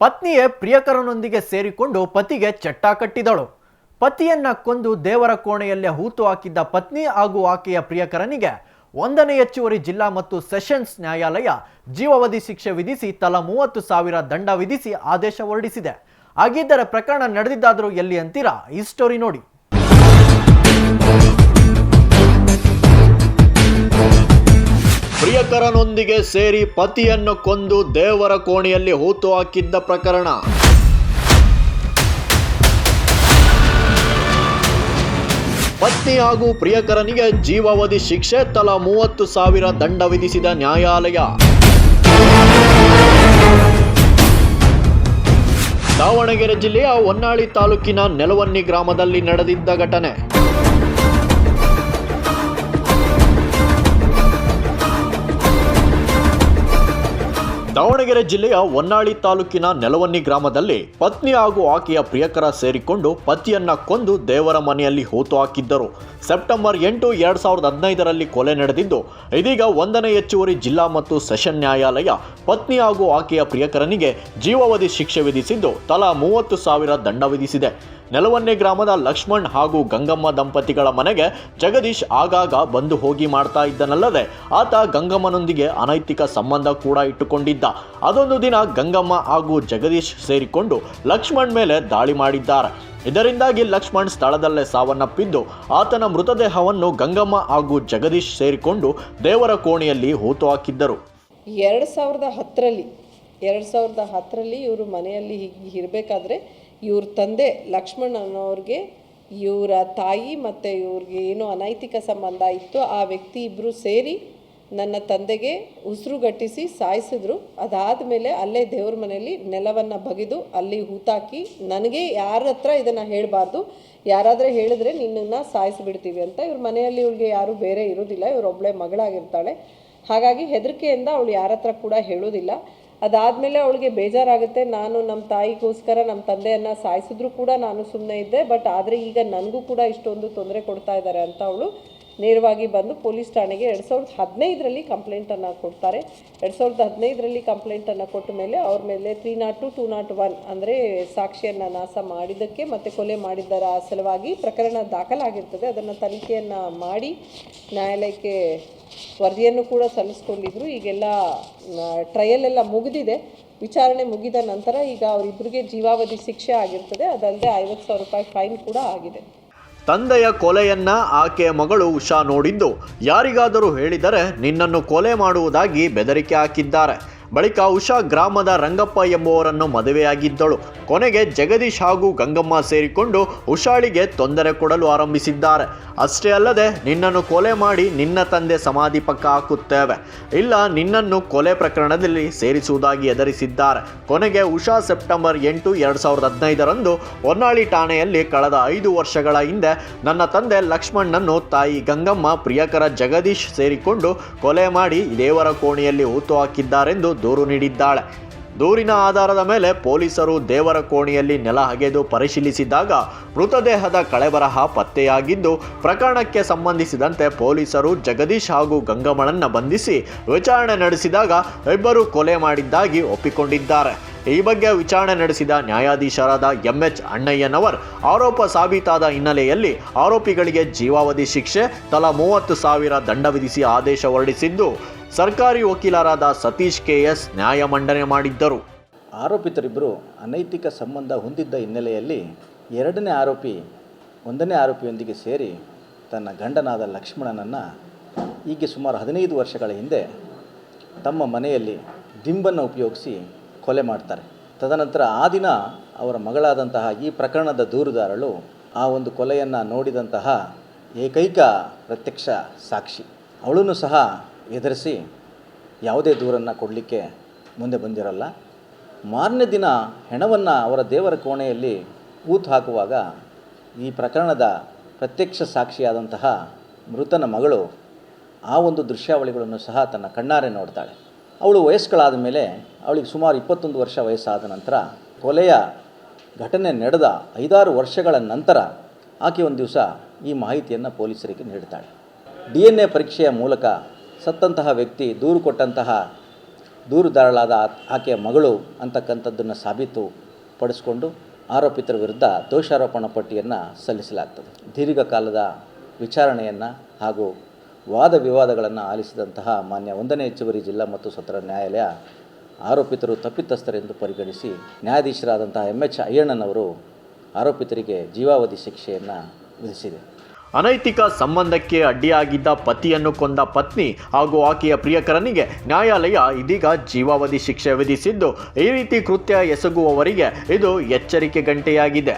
ಪತ್ನಿಯೇ ಪ್ರಿಯಕರನೊಂದಿಗೆ ಸೇರಿಕೊಂಡು ಪತಿಗೆ ಚಟ್ಟ ಕಟ್ಟಿದಳು. ಪತಿಯನ್ನ ಕೊಂದು ದೇವರ ಕೋಣೆಯಲ್ಲೇ ಹೂತು ಹಾಕಿದ್ದ ಪತ್ನಿ ಹಾಗೂ ಆಕೆಯ ಪ್ರಿಯಕರನಿಗೆ ಒಂದನೇ ಹೆಚ್ಚುವರಿ ಜಿಲ್ಲಾ ಮತ್ತು ಸೆಷನ್ಸ್ ನ್ಯಾಯಾಲಯ ಜೀವಾವಧಿ ಶಿಕ್ಷೆ ವಿಧಿಸಿ ತಲಾ ಮೂವತ್ತು ಸಾವಿರ ದಂಡ ವಿಧಿಸಿ ಆದೇಶ ಹೊರಡಿಸಿದೆ. ಹಾಗಿದ್ದರೆ ಪ್ರಕರಣ ನಡೆದಿದ್ದಾದರೂ ಎಲ್ಲಿ ಅಂತೀರಾ? ಈ ಸ್ಟೋರಿ ನೋಡಿ. ಪ್ರಿಯಕರನೊಂದಿಗೆ ಸೇರಿ ಪತಿಯನ್ನು ಕೊಂದು ದೇವರ ಕೋಣೆಯಲ್ಲಿ ಹೂತು ಹಾಕಿದ್ದ ಪ್ರಕರಣ. ಪತ್ನಿ ಹಾಗೂ ಪ್ರಿಯಕರನಿಗೆ ಜೀವಾವಧಿ ಶಿಕ್ಷೆ ತಲಾ ಮೂವತ್ತು ಸಾವಿರ ದಂಡ ವಿಧಿಸಿದ ನ್ಯಾಯಾಲಯ. ದಾವಣಗೆರೆ ಜಿಲ್ಲೆಯ ಹೊನ್ನಾಳಿ ತಾಲೂಕಿನ ನೆಲವನ್ನಿ ಗ್ರಾಮದಲ್ಲಿ ನಡೆದಿದ್ದ ಘಟನೆ. ದಾವಣಗೆರೆ ಜಿಲ್ಲೆಯ ಹೊನ್ನಾಳಿ ತಾಲೂಕಿನ ನೆಲವನ್ನಿ ಗ್ರಾಮದಲ್ಲಿ ಪತ್ನಿ ಹಾಗೂ ಆಕೆಯ ಪ್ರಿಯಕರ ಸೇರಿಕೊಂಡು ಪತಿಯನ್ನ ಕೊಂದು ದೇವರ ಮನೆಯಲ್ಲಿ ಹೂತು ಹಾಕಿದ್ದರು. ಸೆಪ್ಟೆಂಬರ್ ಎಂಟು ಎರಡ್ ಸಾವಿರದ ಹದಿನೈದರಲ್ಲಿ ಕೊಲೆ ನಡೆದಿದ್ದು, ಇದೀಗ ಒಂದನೇ ಹೆಚ್ಚುವರಿ ಜಿಲ್ಲಾ ಮತ್ತು ಸೆಷನ್ ನ್ಯಾಯಾಲಯ ಪತ್ನಿ ಹಾಗೂ ಆಕೆಯ ಪ್ರಿಯಕರನಿಗೆ ಜೀವಾವಧಿ ಶಿಕ್ಷೆ ವಿಧಿಸಿದ್ದು, ತಲಾ ಮೂವತ್ತು ಸಾವಿರ ದಂಡ ವಿಧಿಸಿದೆ. ನೆಲವನ್ನೆ ಗ್ರಾಮದ ಲಕ್ಷ್ಮಣ್ ಹಾಗೂ ಗಂಗಮ್ಮ ದಂಪತಿಗಳ ಮನೆಗೆ ಜಗದೀಶ್ ಆಗಾಗ ಬಂದು ಹೋಗಿ ಮಾಡ್ತಾ ಇದ್ದನಲ್ಲದೆ ಆತ ಗಂಗಮ್ಮನೊಂದಿಗೆ ಅನೈತಿಕ ಸಂಬಂಧ ಕೂಡ ಇಟ್ಟುಕೊಂಡಿದ್ದ. ಅದೊಂದು ದಿನ ಗಂಗಮ್ಮ ಹಾಗೂ ಜಗದೀಶ್ ಸೇರಿಕೊಂಡು ಲಕ್ಷ್ಮಣ್ ಮೇಲೆ ದಾಳಿ ಮಾಡಿದ್ದಾರೆ. ಇದರಿಂದಾಗಿ ಲಕ್ಷ್ಮಣ್ ಸ್ಥಳದಲ್ಲೇ ಸಾವನ್ನಪ್ಪಿದ್ದು, ಆತನ ಮೃತದೇಹವನ್ನು ಗಂಗಮ್ಮ ಹಾಗೂ ಜಗದೀಶ್ ಸೇರಿಕೊಂಡು ದೇವರ ಕೋಣೆಯಲ್ಲಿ ಹೂತು ಹಾಕಿದ್ದರು. ಎರಡು ಸಾವಿರದ ಹತ್ತರಲ್ಲಿ, ಎರಡು ಸಾವಿರದ ಹತ್ತರಲ್ಲಿ ಇವರು ಮನೆಯಲ್ಲಿ ಹೀಗೆ ಇರಬೇಕಾದ್ರೆ ಇವ್ರ ತಂದೆ ಲಕ್ಷ್ಮಣ್ ಅನ್ನೋರಿಗೆ ಇವರ ತಾಯಿ ಮತ್ತು ಇವ್ರಿಗೆ ಏನೋ ಅನೈತಿಕ ಸಂಬಂಧ ಇತ್ತು, ಆ ವ್ಯಕ್ತಿ ಇಬ್ಬರು ಸೇರಿ ನನ್ನ ತಂದೆಗೆ ಉಸಿರುಗಟ್ಟಿಸಿ ಸಾಯಿಸಿದ್ರು. ಅದಾದಮೇಲೆ ಅಲ್ಲೇ ದೇವ್ರ ಮನೆಯಲ್ಲಿ ನೆಲವನ್ನು ಬಗೆದು ಅಲ್ಲಿ ಹೂತಾಕಿ, ನನಗೆ ಯಾರ ಹತ್ರ ಇದನ್ನು ಹೇಳಬಾರ್ದು? ಯಾರಾದರೆ ಹೇಳಿದ್ರೆ ನಿನ್ನನ್ನು ಸಾಯಿಸಿಬಿಡ್ತೀವಿ ಅಂತ. ಇವ್ರ ಮನೆಯಲ್ಲಿ ಇವಳಿಗೆ ಯಾರೂ ಬೇರೆ ಇರೋದಿಲ್ಲ ಇವರೊಬ್ಬಳೆ ಮಗಳಾಗಿರ್ತಾಳೆ. ಹಾಗಾಗಿ ಹೆದರಿಕೆಯಿಂದ ಅವಳು ಯಾರ ಹತ್ರ ಕೂಡ ಹೇಳೋದಿಲ್ಲ. ಅದಾದಮೇಲೆ ಅವಳಿಗೆ ಬೇಜಾರಾಗುತ್ತೆ. ನಾನು ನಮ್ಮ ತಾಯಿಗೋಸ್ಕರ ನಮ್ಮ ತಂದೆಯನ್ನು ಸಾಯಿಸಿದ್ರು ಕೂಡ ನಾನು ಸುಮ್ಮನೆ ಇದ್ದೆ. ಬಟ್ ಆದರೆ ಈಗ ನನಗೂ ಕೂಡ ಇಷ್ಟೊಂದು ತೊಂದರೆ ಕೊಡ್ತಾ ಇದ್ದಾರೆ ಅಂತ ಅವಳು ನೇರವಾಗಿ ಬಂದು ಪೊಲೀಸ್ ಠಾಣೆಗೆ ಎರಡು ಸಾವಿರದ ಹದಿನೈದರಲ್ಲಿ ಕಂಪ್ಲೇಂಟನ್ನು ಕೊಡ್ತಾರೆ. ಎರಡು ಸಾವಿರದ ಹದಿನೈದರಲ್ಲಿ ಕಂಪ್ಲೇಂಟನ್ನು ಕೊಟ್ಟ ಮೇಲೆ ಅವ್ರ ಮೇಲೆ three not two two not one ಅಂದರೆ ಸಾಕ್ಷಿಯನ್ನು ನಾಶ ಮಾಡಿದ್ದಕ್ಕೆ ಮತ್ತು ಕೊಲೆ ಮಾಡಿದ್ದರ ಸಲುವಾಗಿ ಪ್ರಕರಣ ದಾಖಲಾಗಿರ್ತದೆ. ಅದನ್ನು ತನಿಖೆಯನ್ನು ಮಾಡಿ ನ್ಯಾಯಾಲಯಕ್ಕೆ ವರದಿಯನ್ನು ಕೂಡ ಸಲ್ಲಿಸ್ಕೊಂಡಿದ್ರು. ಈಗೆಲ್ಲ ಟ್ರಯಲ್ ಎಲ್ಲ ಮುಗಿದಿದೆ. ವಿಚಾರಣೆ ಮುಗಿದ ನಂತರ ಈಗ ಅವರಿಬ್ಬರಿಗೆ ಜೀವಾವಧಿ ಶಿಕ್ಷೆ ಆಗಿರ್ತದೆ. ಅದಲ್ಲದೆ ಐವತ್ತು ಸಾವಿರ ರೂಪಾಯಿ ಫೈನ್ ಕೂಡ ಆಗಿದೆ. ತಂದೆಯ ಕೊಲೆಯನ್ನ ಆಕೆಯ ಮಗಳು ಉಷಾ ನೋಡಿದ್ದು. ಯಾರಿಗಾದರೂ ಹೇಳಿದರೆ ನಿನ್ನನ್ನು ಕೊಲೆ ಮಾಡುವುದಾಗಿ ಬೆದರಿಕೆ ಹಾಕಿದ್ದಾರೆ. ಬಳಿಕ ಉಷಾ ಗ್ರಾಮದ ರಂಗಪ್ಪ ಎಂಬುವರನ್ನು ಮದುವೆಯಾಗಿದ್ದಳು. ಕೊನೆಗೆ ಜಗದೀಶ್ ಹಾಗೂ ಗಂಗಮ್ಮ ಸೇರಿಕೊಂಡು ಉಷಾಳಿಗೆ ತೊಂದರೆ ಕೊಡಲು ಆರಂಭಿಸಿದ್ದಾರೆ. ಅಷ್ಟೇ ಅಲ್ಲದೆ ನಿನ್ನನ್ನು ಕೊಲೆ ಮಾಡಿ ನಿನ್ನ ತಂದೆ ಸಮಾಧಿ ಪಕ್ಕ ಹಾಕುತ್ತೇವೆ. ಇಲ್ಲ, ನಿನ್ನನ್ನು ಕೊಲೆ ಪ್ರಕರಣದಲ್ಲಿ ಸೇರಿಸುವುದಾಗಿ ಎದರಿಸಿದ್ದಾರೆ ಕೊನೆಗೆ ಉಷಾ ಸೆಪ್ಟೆಂಬರ್ ಎಂಟು, ಎರಡು ಸಾವಿರದ ಹದಿನೈದರಂದು ಹೊನ್ನಾಳಿ ಠಾಣೆಯಲ್ಲಿ ಕಳೆದ ಐದು ವರ್ಷಗಳ ಹಿಂದೆ ನನ್ನ ತಂದೆ ಲಕ್ಷ್ಮಣ್ಣನ್ನು ತಾಯಿ ಗಂಗಮ್ಮ, ಪ್ರಿಯಕರ ಜಗದೀಶ್ ಸೇರಿಕೊಂಡು ಕೊಲೆ ಮಾಡಿ ದೇವರ ಕೋಣೆಯಲ್ಲಿ ಹೂತು ಹಾಕಿದ್ದಾರೆಂದು ದೂರು ನೀಡಿದ್ದಾಳೆ. ದೂರಿನ ಆಧಾರದ ಮೇಲೆ ಪೊಲೀಸರು ದೇವರ ಕೋಣೆಯಲ್ಲಿ ನೆಲ ಹಗೆದು ಪರಿಶೀಲಿಸಿದಾಗ ಮೃತದೇಹದ ಕಳೆಬರಹ ಪತ್ತೆಯಾಗಿದ್ದು, ಪ್ರಕರಣಕ್ಕೆ ಸಂಬಂಧಿಸಿದಂತೆ ಪೊಲೀಸರು ಜಗದೀಶ್ ಹಾಗೂ ಗಂಗಮ್ಮಳನ್ನು ಬಂಧಿಸಿ ವಿಚಾರಣೆ ನಡೆಸಿದಾಗ ಇಬ್ಬರು ಕೊಲೆ ಮಾಡಿದ್ದಾಗಿ ಒಪ್ಪಿಕೊಂಡಿದ್ದಾರೆ. ಈ ಬಗ್ಗೆ ವಿಚಾರಣೆ ನಡೆಸಿದ ನ್ಯಾಯಾಧೀಶರಾದ ಎಂಎಚ್ ಅಣ್ಣಯ್ಯನವರ್, ಆರೋಪ ಸಾಬೀತಾದ ಹಿನ್ನೆಲೆಯಲ್ಲಿ ಆರೋಪಿಗಳಿಗೆ ಜೀವಾವಧಿ ಶಿಕ್ಷೆ, ತಲಾ ಮೂವತ್ತು ಸಾವಿರ ದಂಡ ವಿಧಿಸಿ ಆದೇಶ ಹೊರಡಿಸಿದ್ದು, ಸರ್ಕಾರಿ ವಕೀಲರಾದ ಸತೀಶ್ ಕೆಎಸ್ ನ್ಯಾಯ ಮಂಡನೆ ಮಾಡಿದ್ದರು. ಆರೋಪಿತರಿಬ್ಬರು ಅನೈತಿಕ ಸಂಬಂಧ ಹೊಂದಿದ್ದ ಹಿನ್ನೆಲೆಯಲ್ಲಿ ಎರಡನೇ ಆರೋಪಿ, ಒಂದನೇ ಆರೋಪಿಯೊಂದಿಗೆ ಸೇರಿ ತನ್ನ ಗಂಡನಾದ ಲಕ್ಷ್ಮಣನನ್ನು ಈಗ ಸುಮಾರು ಹದಿನೈದು ವರ್ಷಗಳ ಹಿಂದೆ ತಮ್ಮ ಮನೆಯಲ್ಲಿ ದಿಂಬನ್ನು ಉಪಯೋಗಿಸಿ ಕೊಲೆ ಮಾಡ್ತಾರೆ. ತದನಂತರ ಆ ದಿನ ಅವರ ಮಗಳಾದಂತಹ ಈ ಪ್ರಕರಣದ ದೂರುದಾರಳು ಆ ಒಂದು ಕೊಲೆಯನ್ನು ನೋಡಿದಂತಹ ಏಕೈಕ ಪ್ರತ್ಯಕ್ಷ ಸಾಕ್ಷಿ. ಅವಳನ್ನು ಸಹ ಎದುರಿಸಿ ಯಾವುದೇ ದೂರನ್ನು ಕೊಡಲಿಕ್ಕೆ ಮುಂದೆ ಬಂದಿರಲ್ಲ. ಮಾರನೇ ದಿನ ಹೆಣವನ್ನು ಅವರ ದೇವರ ಕೋಣೆಯಲ್ಲಿ ಊತು ಹಾಕುವಾಗ ಈ ಪ್ರಕರಣದ ಪ್ರತ್ಯಕ್ಷ ಸಾಕ್ಷಿಯಾದಂತಹ ಮೃತನ ಮಗಳು ಆ ಒಂದು ದೃಶ್ಯಾವಳಿಗಳನ್ನು ಸಹ ತನ್ನ ಕಣ್ಣಾರೆ ನೋಡ್ತಾಳೆ. ಅವಳು ವಯಸ್ಕಳಾದ ಮೇಲೆ ಅವಳಿಗೆ ಸುಮಾರು ಇಪ್ಪತ್ತೊಂದು ವರ್ಷ ವಯಸ್ಸಾದ ನಂತರ ಕೊಲೆಯ ಘಟನೆ ನಡೆದ ಐದಾರು ವರ್ಷಗಳ ನಂತರ ಆಕೆ ಒಂದು ದಿವಸ ಈ ಮಾಹಿತಿಯನ್ನು ಪೊಲೀಸರಿಗೆ ನೀಡ್ತಾಳೆ. ಡಿ ಎನ್ ಎ ಪರೀಕ್ಷೆಯ ಮೂಲಕ ಸತ್ತಂತಹ ವ್ಯಕ್ತಿ, ದೂರು ಕೊಟ್ಟಂತಹ ದೂರುದಾರಳಾದ ಆಕೆಯ ಮಗಳು ಅಂತಕ್ಕಂಥದ್ದನ್ನು ಸಾಬೀತು ಪಡಿಸಿಕೊಂಡು ಆರೋಪಿತರ ವಿರುದ್ಧ ದೋಷಾರೋಪಣ ಪಟ್ಟಿಯನ್ನು ಸಲ್ಲಿಸಲಾಗ್ತದೆ. ದೀರ್ಘಕಾಲದ ವಿಚಾರಣೆಯನ್ನು ಹಾಗೂ ವಾದ ವಿವಾದಗಳನ್ನು ಆಲಿಸಿದಂತಹ ಮಾನ್ಯ ಒಂದನೇ ಹೆಚ್ಚುವರಿ ಜಿಲ್ಲಾ ಮತ್ತು ಸತ್ರ ನ್ಯಾಯಾಲಯ ಆರೋಪಿತರು ತಪ್ಪಿತಸ್ಥರೆಂದು ಪರಿಗಣಿಸಿ ನ್ಯಾಯಾಧೀಶರಾದಂತಹ ಎಂ ಎಚ್ ಅಯ್ಯಣ್ಣನವರು ಆರೋಪಿತರಿಗೆ ಜೀವಾವಧಿ ಶಿಕ್ಷೆಯನ್ನು ವಿಧಿಸಿದೆ. ಅನೈತಿಕ ಸಂಬಂಧಕ್ಕೆ ಅಡ್ಡಿಯಾಗಿದ್ದ ಪತಿಯನ್ನು ಕೊಂದ ಪತ್ನಿ ಹಾಗೂ ಆಕೆಯ ಪ್ರಿಯಕರನಿಗೆ ನ್ಯಾಯಾಲಯ ಇದೀಗ ಜೀವಾವಧಿ ಶಿಕ್ಷೆ ವಿಧಿಸಿದ್ದು, ಈ ರೀತಿ ಕೃತ್ಯ ಎಸಗುವವರಿಗೆ ಇದು ಎಚ್ಚರಿಕೆ ಗಂಟೆಯಾಗಿದೆ.